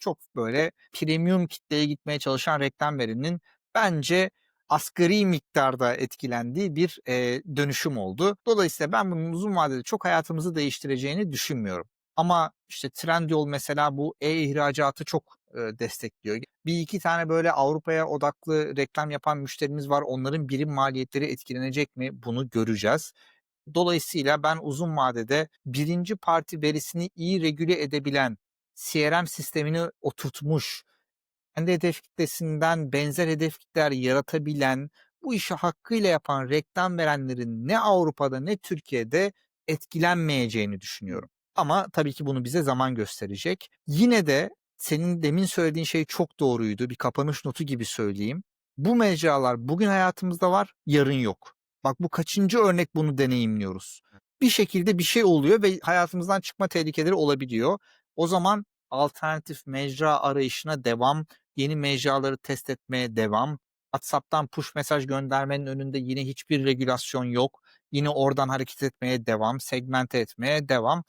çok böyle premium kitleye gitmeye çalışan reklam veriminin bence asgari miktarda etkilendiği bir, eee, dönüşüm oldu. Dolayısıyla ben bunun uzun vadede çok hayatımızı değiştireceğini düşünmüyorum. Ama işte Trendyol mesela bu e-ihracatı çok, eee, destekliyor. 1-2 tane böyle Avrupa'ya odaklı reklam yapan müşterimiz var. Onların birim maliyetleri etkilenecek mi? Bunu göreceğiz. Dolayısıyla ben uzun vadede 1'inci parti verisini iyi regüle edebilen, CRM sistemini oturtmuş, kendi hedef kitlesinden benzer hedef kitleler yaratabilen, bu işi hakkıyla yapan reklam verenlerin ne Avrupa'da ne Türkiye'de etkilenmeyeceğini düşünüyorum. Ama tabii ki bunu bize zaman gösterecek. Yine de senin demin söylediğin şey çok doğruydu. Bir kapanış notu gibi söyleyeyim. Bu mecralar bugün hayatımızda var, yarın yok. Bak bu kaçıncı örnek bunu deneyimliyoruz. Bir şekilde bir şey oluyor ve hayatımızdan çıkma tehlikeleri olabiliyor. O zaman alternatif mecra arayışına devam, yeni mecraları test etmeye devam. WhatsApp'tan push mesaj göndermenin önünde yine hiçbir regülasyon yok. Yine oradan hareket etmeye devam, segmente etmeye devam.